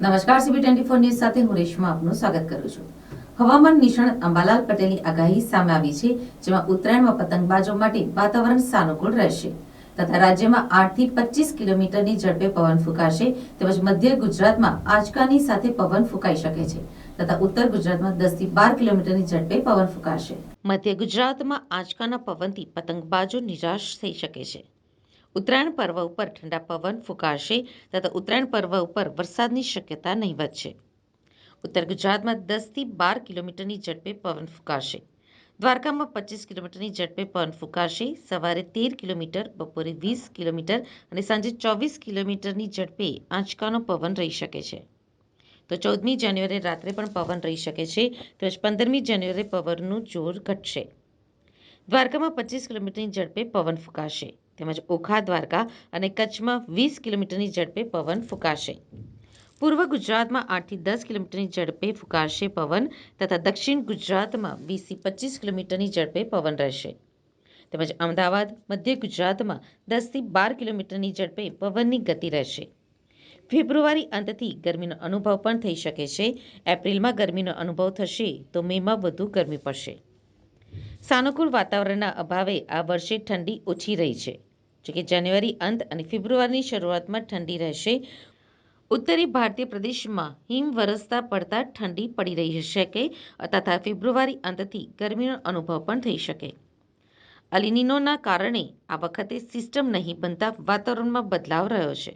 નમસ્કાર CB twenty four news સાથે હું રેશમા આપનું સ્વાગત કરું છું. હવામાન નિષ્ણાત અંબાલાલ પટેલની આગાહી સામે આવી છે, જેમાં ઉત્તરાયણમાં પતંગબાજો માટે વાતાવરણ સાનુકૂળ રહેશે તથા રાજ્યમાં આઠથી પચીસ કિલોમીટરની ઝડપે પવન ફૂંકાશે તેમજ મધ્ય ગુજરાતમાં આંચકાની સાથે પવન ફૂંકાઈ શકે છે તથા ઉત્તર ગુજરાતમાં દસથી બાર કિલોમીટરની ઝડપે પવન ફૂંકાશે. મધ્ય ગુજરાતમાં આંચકાના પવનથી પતંગબાજો નિરાશ થઈ શકે છે. ઉત્તરાયણ પર્વ ઉપર ઠંડા પવન ફૂંકાશે તથા ઉત્તરાયણ પર્વ ઉપર વરસાદની શક્યતા નહીવત છે. ઉત્તર ગુજરાતમાં દસથી બાર કિલોમીટરની ઝડપે પવન ફૂંકાશે. દ્વારકામાં પચીસ કિલોમીટરની ઝડપે પવન ફૂંકાશે. સવારે તેર કિલોમીટર, બપોરે વીસ કિલોમીટર અને સાંજે ચોવીસ કિલોમીટરની ઝડપે આંચકાનો પવન રહી શકે છે. તો ચૌદમી જાન્યુઆરી રાત્રે પણ પવન રહી શકે છે. તેમજ પંદરમી જાન્યુઆરી પવનનું જોર ઘટશે. દ્વારકામાં પચીસ કિલોમીટરની ઝડપે પવન ફૂંકાશે. તેમજ ઓખા દ્વારકા અને કચ્છમાં વીસ કિલોમીટરની ઝડપે પવન ફૂંકાશે. પૂર્વ ગુજરાતમાં આઠથી દસ કિલોમીટરની ઝડપે ફૂંકાશે પવન તથા દક્ષિણ ગુજરાતમાં વીસથી પચીસ કિલોમીટરની ઝડપે પવન રહેશે. તેમજ અમદાવાદ, મધ્ય ગુજરાતમાં દસથી બાર કિલોમીટરની ઝડપે પવનની ગતિ રહેશે. ફેબ્રુઆરી અંતથી ગરમીનો અનુભવ પણ થઈ શકે છે. એપ્રિલમાં ગરમીનો અનુભવ થશે તો મેમાં વધુ ગરમી પડશે. સાનુકૂળ વાતાવરણના અભાવે આ વર્ષે ઠંડી ઓછી રહી છે. જોકે જાન્યુઆરી અંત અને ફેબ્રુઆરીની શરૂઆતમાં ઠંડી રહેશે. ઉત્તરી ભારતીય પ્રદેશમાં હિમ વરસતા પડતા ઠંડી પડી રહી શકે તથા ફેબ્રુઆરી અંતથી ગરમીનો અનુભવ પણ થઈ શકે. અલિનીનોના કારણે આ વખતે સિસ્ટમ નહીં બનતા વાતાવરણમાં બદલાવ રહ્યો છે.